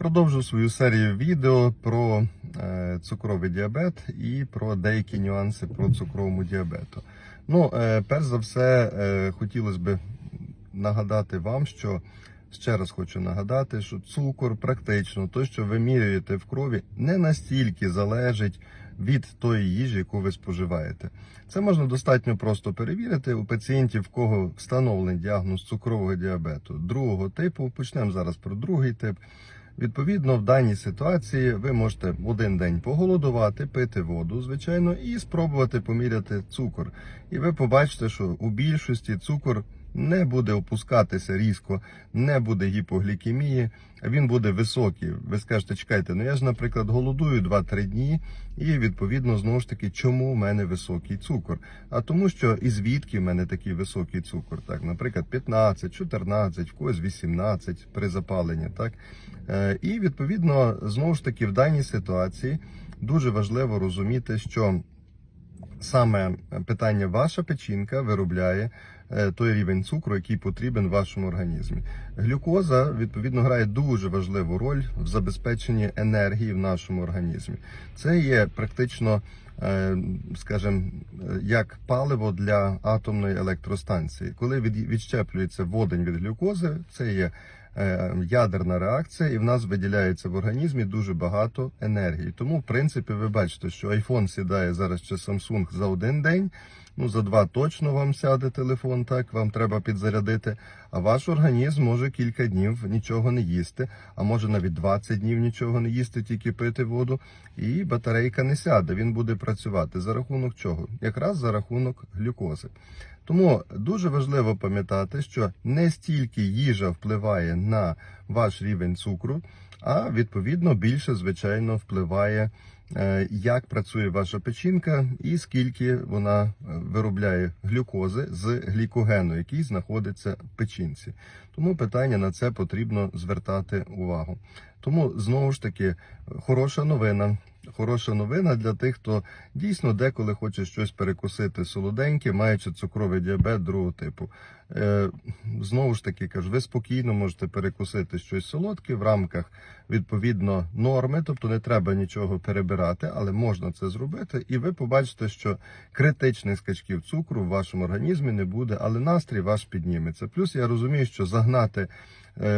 Продовжу свою серію відео про е, цукровий діабет і про деякі нюанси про цукровому діабету. Ну, е, перш за все, е, хотілося б нагадати вам, що ще раз хочу нагадати, що цукор практично, то, що ви міряєте в крові, не настільки залежить від тої їжі, яку ви споживаєте. Це можна достатньо просто перевірити у пацієнтів, в кого встановлений діагноз цукрового діабету другого типу. Почнемо зараз про другий тип. Відповідно, в даній ситуації ви можете один день поголодувати, пити воду, звичайно, і спробувати поміряти цукор. І ви побачите, що у більшості цукор не буде опускатися різко, не буде гіпоглікемії, він буде високий. Ви скажете, чекайте, ну я ж, наприклад, голодую 2-3 дні, і відповідно знову ж таки, чому в мене високий цукор? А тому, що і звідки в мене такий високий цукор? Так, наприклад, 15, 14, в когось 18 при запаленні, так. Е, І відповідно, знову ж таки, в даній ситуації дуже важливо розуміти, що саме питання ваша печінка виробляє е, той рівень цукру, який потрібен вашому організмі. Глюкоза відповідно грає дуже важливу роль в забезпеченні енергії в нашому організмі. Це є практично, е, скажімо, е, як паливо для атомної електростанції. Коли відщеплюється водень від глюкози, це є е, ядерна реакція, і в нас виділяється в організмі дуже багато енергії. Тому, в принципі, ви бачите, що iPhone сідає зараз чи Samsung за один день. Ну, за два точно вам сяде телефон, так вам треба підзарядити. А ваш організм може кілька днів нічого не їсти, а може навіть 20 днів нічого не їсти, тільки пити воду, і батарейка не сяде. Він буде працювати за рахунок чого? Якраз за рахунок глюкози. Тому дуже важливо пам'ятати, що не стільки їжа впливає на ваш рівень цукру, а відповідно більше, звичайно, впливає, е, як працює ваша печінка і скільки вона е, виробляє глюкози з глікогену, який знаходиться в печінці. Тому питання на це потрібно звертати увагу. Тому знову ж таки хороша новина. Хороша новина для тих, хто дійсно деколи хоче щось перекусити солоденьке, маючи цукровий діабет другого типу. Е, знову ж таки кажу, ви спокійно можете перекусити щось солодке в рамках відповідно норми, тобто не треба нічого перебирати, але можна це зробити, і ви побачите, що критичних скачків цукру в вашому організмі не буде, але настрій ваш підніметься. Плюс я розумію, що загнати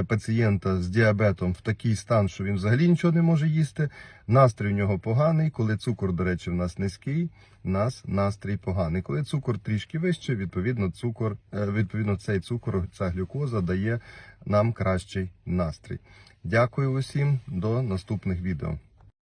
пацієнта з діабетом в такий стан, що він взагалі нічого не може їсти. Настрій у нього поганий. Коли цукор, до речі, в нас низький, у нас настрій поганий. Коли цукор трішки вищий, відповідно, цукор, е, відповідно, цей цукор, ця глюкоза дає нам кращий настрій. Дякую усім, до наступних відео.